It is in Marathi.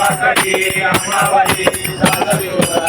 तुला सारी आई